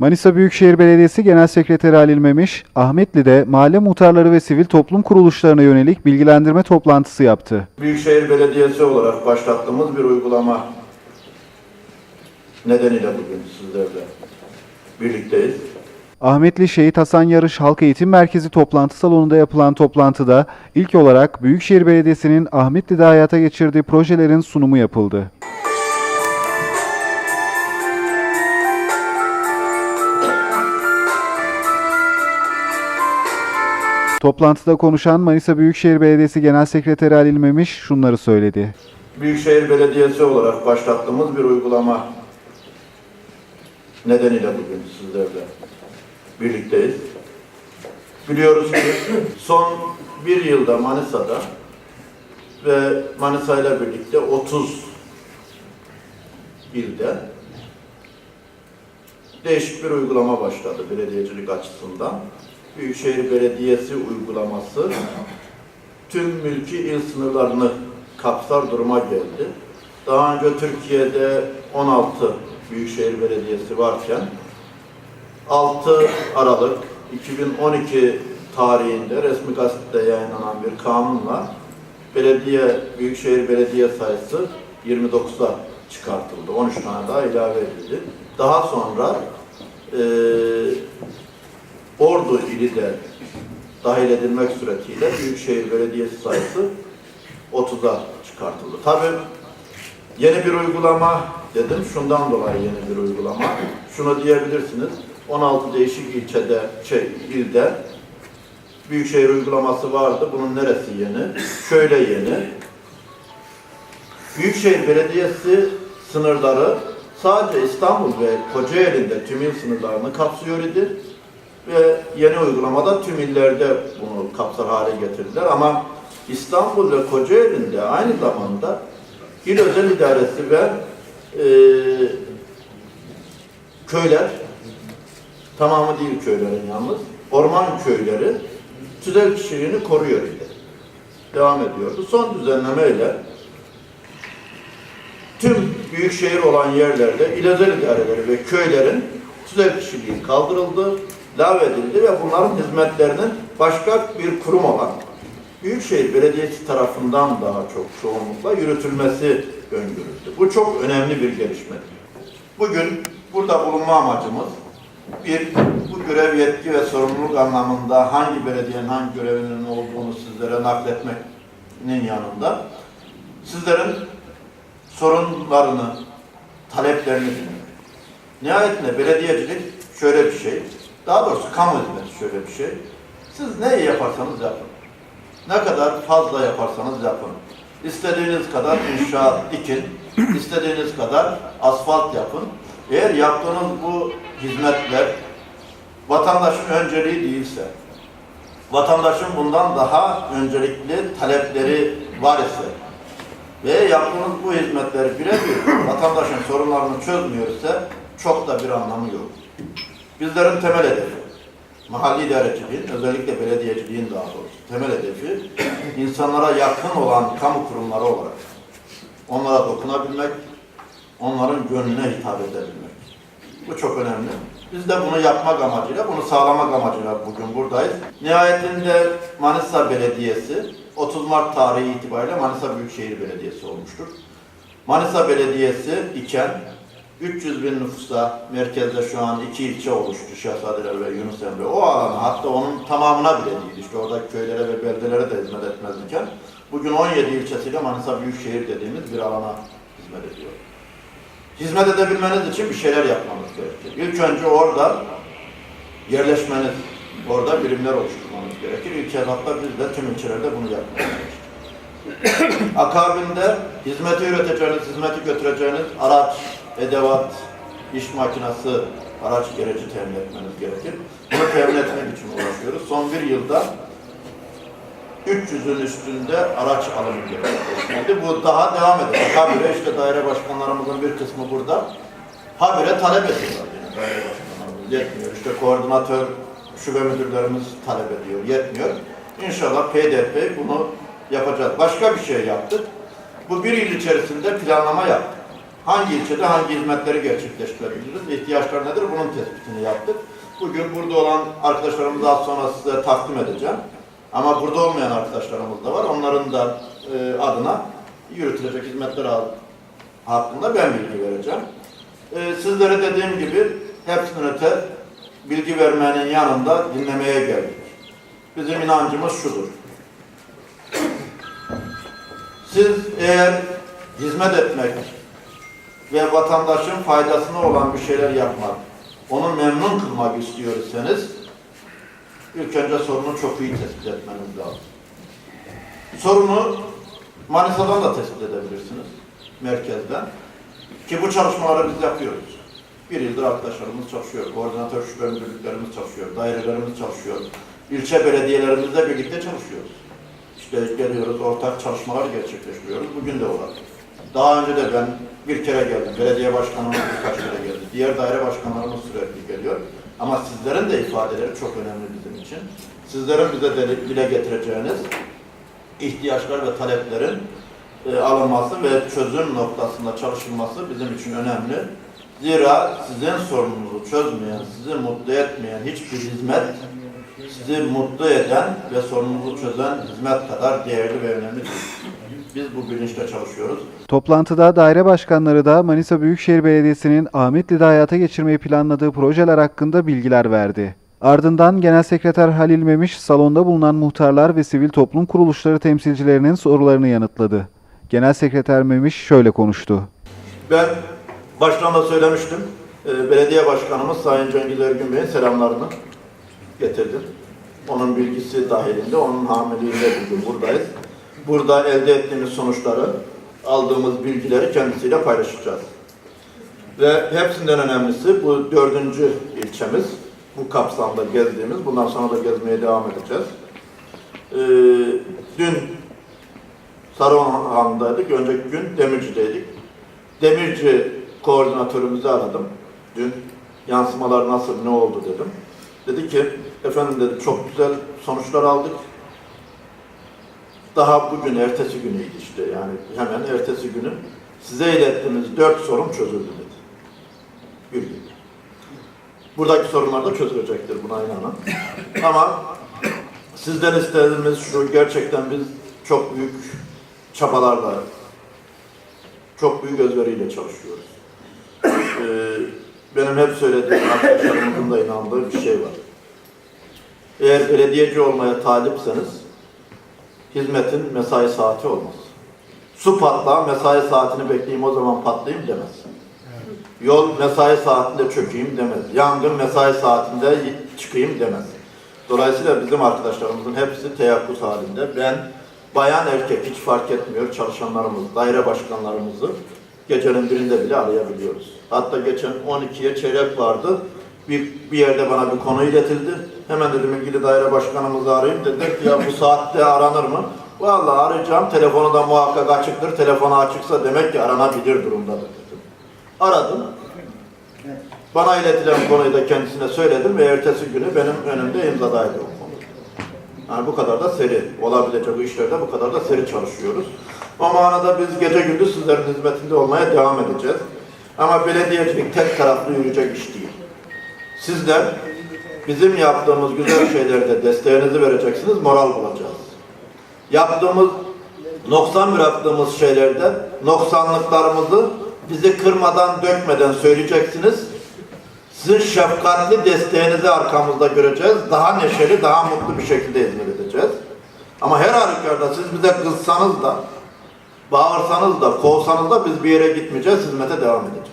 Manisa Büyükşehir Belediyesi Genel Sekreteri Halil Memiş, Ahmetli'de mahalle muhtarları ve sivil toplum kuruluşlarına yönelik bilgilendirme toplantısı yaptı. Büyükşehir Belediyesi olarak başlattığımız bir uygulama nedeniyle bugün sizlerle birlikteyiz. Ahmetli Şehit Hasan Yarış Halk Eğitim Merkezi toplantı salonunda yapılan toplantıda ilk olarak Büyükşehir Belediyesi'nin Ahmetli'de hayata geçirdiği projelerin sunumu yapıldı. Toplantıda konuşan Manisa Büyükşehir Belediyesi Genel Sekreteri Halil Memiş şunları söyledi. Büyükşehir Belediyesi olarak başlattığımız bir uygulama nedeniyle bugün sizlerle birlikteyiz. Biliyoruz ki son bir yılda Manisa'da ve Manisa ile birlikte 30 ilde değişik bir uygulama başladı belediyecilik açısından. Büyükşehir Belediyesi uygulaması tüm mülki il sınırlarını kapsar duruma geldi. Daha önce Türkiye'de 16 Büyükşehir Belediyesi varken 6 Aralık 2012 tarihinde resmi gazetede yayınlanan bir kanunla belediye Büyükşehir Belediye sayısı 29'a çıkartıldı. 13 tane daha ilave edildi. Daha sonra eee Ordu ili de dahil edilmek suretiyle Büyükşehir Belediyesi sayısı 30'a çıkartıldı. Tabii yeni bir uygulama dedim. Şundan dolayı yeni bir uygulama. Şunu diyebilirsiniz. 16 değişik ilçede, şey, ilde Büyükşehir uygulaması vardı. Bunun neresi yeni? Şöyle yeni. Büyükşehir Belediyesi sınırları sadece İstanbul ve Kocaeli'nde tüm il sınırlarını kapsıyor idi ve yeni uygulamada tüm illerde bunu kapsar hale getirdiler ama İstanbul ve Kocaeli'nde aynı zamanda il özel idaresi ve e, köyler tamamı değil köylerin yalnız orman köyleri tüzel kişiliğini koruyor idi. Devam ediyordu. Son düzenlemeyle tüm büyük şehir olan yerlerde il özel idareleri ve köylerin tüzel kişiliği kaldırıldı, lağvedildi ve bunların hizmetlerinin başka bir kurum olan Büyükşehir Belediyesi tarafından daha çok çoğunlukla yürütülmesi öngörüldü. Bu çok önemli bir gelişmedir. Bugün burada bulunma amacımız bir, bu görev yetki ve sorumluluk anlamında hangi belediyenin hangi görevinin olduğunu sizlere nakletmenin yanında sizlerin sorunlarını, taleplerini dinlemek. Nihayetinde belediyecilik şöyle bir şey, daha doğrusu kamu hizmeti şöyle bir şey. Siz neyi yaparsanız yapın. Ne kadar fazla yaparsanız yapın. İstediğiniz kadar inşaat dikin, istediğiniz kadar asfalt yapın. Eğer yaptığınız bu hizmetler vatandaşın önceliği değilse, vatandaşın bundan daha öncelikli talepleri var ise ve yaptığınız bu hizmetleri birebir vatandaşın sorunlarını çözmüyorsa çok da bir anlamı yok. Bizlerin temel hedefi, mahalli idareciliğin, özellikle belediyeciliğin daha doğrusu temel hedefi, insanlara yakın olan kamu kurumları olarak onlara dokunabilmek, onların gönlüne hitap edebilmek. Bu çok önemli. Biz de bunu yapmak amacıyla, bunu sağlamak amacıyla bugün buradayız. Nihayetinde Manisa Belediyesi 30 Mart tarihi itibariyle Manisa Büyükşehir Belediyesi olmuştur. Manisa Belediyesi iken 300 bin nüfusa merkezde şu an iki ilçe oluştu Şehzadeler ve Yunus Emre. O alana hatta onun tamamına bile değil işte oradaki köylere ve beldelere de hizmet etmez iken bugün 17 ilçesiyle Manisa Büyükşehir dediğimiz bir alana hizmet ediyor. Hizmet edebilmeniz için bir şeyler yapmanız gerekir. İlk önce orada yerleşmeniz, orada birimler oluşturmanız gerekir. İlk etapta biz de tüm ilçelerde bunu yapmaya çalıştık. Akabinde hizmeti üreteceğiniz, hizmeti götüreceğiniz araç, edevat, iş makinası, araç gereci temin etmeniz gerekir. Bunu temin etmek için uğraşıyoruz. Son bir yılda 300'ün üstünde araç alımı gerçekleştirildi. Bu daha devam edecek. Habire işte daire başkanlarımızın bir kısmı burada. Habire talep ediyorlar. Yani daire başkanlarımız yetmiyor. İşte koordinatör, şube müdürlerimiz talep ediyor. Yetmiyor. İnşallah PDP bunu yapacağız. Başka bir şey yaptık. Bu bir yıl içerisinde planlama yaptık. Hangi ilçede hangi hizmetleri gerçekleştirebiliriz, ihtiyaçlar nedir bunun tespitini yaptık. Bugün burada olan arkadaşlarımızı az sonra size takdim edeceğim. Ama burada olmayan arkadaşlarımız da var. Onların da e, adına yürütülecek hizmetler ha- hakkında ben bilgi vereceğim. E, sizlere dediğim gibi hepsinden öte bilgi vermenin yanında dinlemeye geldik. Bizim inancımız şudur. Siz eğer hizmet etmek ve vatandaşın faydasına olan bir şeyler yapmak, onu memnun kılmak istiyor iseniz ilk önce sorunu çok iyi tespit etmeniz lazım. Sorunu Manisa'dan da tespit edebilirsiniz, merkezden. Ki bu çalışmaları biz yapıyoruz. Bir yıldır arkadaşlarımız çalışıyor, koordinatör şube müdürlüklerimiz çalışıyor, dairelerimiz çalışıyor, ilçe belediyelerimizle birlikte çalışıyoruz. İşte geliyoruz, ortak çalışmalar gerçekleştiriyoruz. Bugün de var. Daha önce de ben bir kere geldim. Belediye başkanımız birkaç kere geldi. Diğer daire başkanlarımız sürekli geliyor. Ama sizlerin de ifadeleri çok önemli bizim için. Sizlerin bize dile- getireceğiniz ihtiyaçlar ve taleplerin e, alınması ve çözüm noktasında çalışılması bizim için önemli. Zira sizin sorununuzu çözmeyen, sizi mutlu etmeyen hiçbir hizmet sizi mutlu eden ve sorununuzu çözen hizmet kadar değerli ve önemli değil. Biz bu bilinçle çalışıyoruz. Toplantıda daire başkanları da Manisa Büyükşehir Belediyesi'nin Ahmetli'de hayata geçirmeyi planladığı projeler hakkında bilgiler verdi. Ardından Genel Sekreter Halil Memiş, salonda bulunan muhtarlar ve sivil toplum kuruluşları temsilcilerinin sorularını yanıtladı. Genel Sekreter Memiş şöyle konuştu. Ben baştan da söylemiştim. e, Belediye Başkanımız Sayın Cengiz Ergün Bey'in selamlarını getirdim. Onun bilgisi dahilinde, onun hamiliğinde bugün buradayız. Burada elde ettiğimiz sonuçları, aldığımız bilgileri kendisiyle paylaşacağız. Ve hepsinden önemlisi bu dördüncü ilçemiz. Bu kapsamda gezdiğimiz, bundan sonra da gezmeye devam edeceğiz. Ee, dün Sarıhan'daydık, önceki gün Demirci'deydik. Demirci koordinatörümüzü aradım. Dün yansımalar nasıl, ne oldu dedim. Dedi ki, efendim dedi çok güzel sonuçlar aldık. Daha bugün, ertesi günüydü işte yani hemen ertesi günü size ilettiğimiz dört sorun çözüldü dedi. Bir gün. Buradaki sorunlar da çözülecektir buna inanın. Ama sizden istediğimiz şu, gerçekten biz çok büyük çabalarla, çok büyük özveriyle çalışıyoruz. Ee, benim hep söylediğim arkadaşlarımızın da inandığı bir şey var. Eğer belediyeci olmaya talipseniz hizmetin mesai saati olmaz. Su patlağı mesai saatini bekleyeyim o zaman patlayayım demez. Yol mesai saatinde çökeyim demez. Yangın mesai saatinde çıkayım demez. Dolayısıyla bizim arkadaşlarımızın hepsi teyakkuz halinde. Ben bayan erkek hiç fark etmiyor çalışanlarımız, daire başkanlarımızı gecenin birinde bile arayabiliyoruz. Hatta geçen 12'ye çeyrek vardı. Bir, bir yerde bana bir konu iletildi. Hemen dedim ilgili daire başkanımızı arayayım. Dediler ki ya bu saatte aranır mı? Vallahi arayacağım. Telefonu da muhakkak açıktır. Telefonu açıksa demek ki aranabilir durumdadır dedim. Aradım. Bana iletilen konuyu da kendisine söyledim ve ertesi günü benim önümde imzadaydı o konu. Yani bu kadar da seri olabilecek bu işlerde bu kadar da seri çalışıyoruz. O manada biz gece gündüz sizlerin hizmetinde olmaya devam edeceğiz. Ama belediyecilik tek taraflı yürüyecek iş değil. Sizler bizim yaptığımız güzel şeylerde desteğinizi vereceksiniz, moral bulacağız. Yaptığımız, noksan bıraktığımız şeylerde noksanlıklarımızı bizi kırmadan, dökmeden söyleyeceksiniz. Sizin şefkatli desteğinizi arkamızda göreceğiz. Daha neşeli, daha mutlu bir şekilde hizmet edeceğiz. Ama her halükarda siz bize kızsanız da, bağırsanız da, kovsanız da biz bir yere gitmeyeceğiz, hizmete devam edeceğiz.